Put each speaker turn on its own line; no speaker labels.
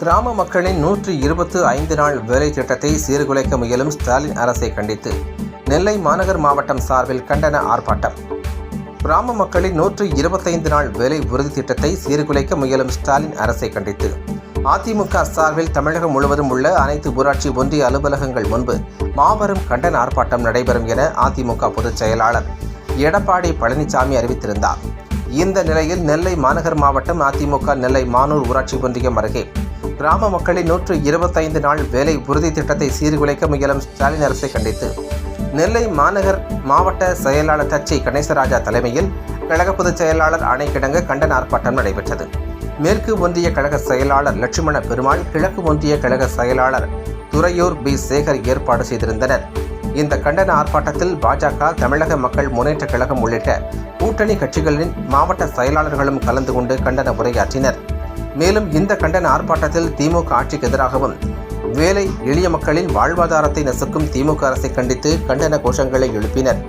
கிராம மக்களின் நூற்றி இருபத்து ஐந்து நாள் வேலை திட்டத்தை சீர்குலைக்க முயலும் ஸ்டாலின் அரசை கண்டித்து நெல்லை மாநகர் மாவட்டம் சார்பில் கண்டன ஆர்ப்பாட்டம். கிராம மக்களின் நூற்று இருபத்தைந்து நாள் வேலை உறுதி திட்டத்தை சீர்குலைக்க முயலும் ஸ்டாலின் அரசை கண்டித்து அதிமுக சார்பில் தமிழகம் முழுவதும் உள்ள அனைத்து ஊராட்சி ஒன்றிய அலுவலகங்கள் முன்பு மாபெரும் கண்டன ஆர்ப்பாட்டம் நடைபெறும் என அதிமுக பொதுச் செயலாளர் எடப்பாடி பழனிசாமி அறிவித்திருந்தார். இந்த நிலையில் நெல்லை மாநகர் மாவட்டம் அதிமுக நெல்லை மானூர் ஊராட்சி ஒன்றியம் அருகே கிராம மக்களின் நூற்று இருபத்தைந்து நாள் வேலை உறுதி திட்டத்தை சீர்குலைக்க முயலும் ஸ்டாலின் அரசை கண்டித்து. நெல்லை மாநகர் மாவட்ட செயலாளர் தச்சை கணேசராஜா தலைமையில் கழக பொதுச் செயலாளர் ஆணைக்கிடங்க கண்டன ஆர்ப்பாட்டம் நடைபெற்றது. மேற்கு ஒன்றிய கழக செயலாளர் லட்சுமண பெருமாள் கிழக்கு ஒன்றிய கழக செயலாளர் துறையூர் பி. சேகர் ஏற்பாடு செய்திருந்தனர். இந்த கண்டன ஆர்ப்பாட்டத்தில் பாஜக தமிழக மக்கள் முன்னேற்ற கழகம் உள்ளிட்ட கூட்டணி கட்சிகளின் மாவட்ட செயலாளர்களும் கலந்து கொண்டு கண்டன உரையாற்றினர். மேலும் இந்த கண்டன ஆர்ப்பாட்டத்தில் திமுக ஆட்சிக்கு எதிராகவும் வேலை எளிய மக்களின் வாழ்வாதாரத்தை நசுக்கும் திமுக அரசை கண்டித்து கண்டன கோஷங்களை எழுப்பினர்.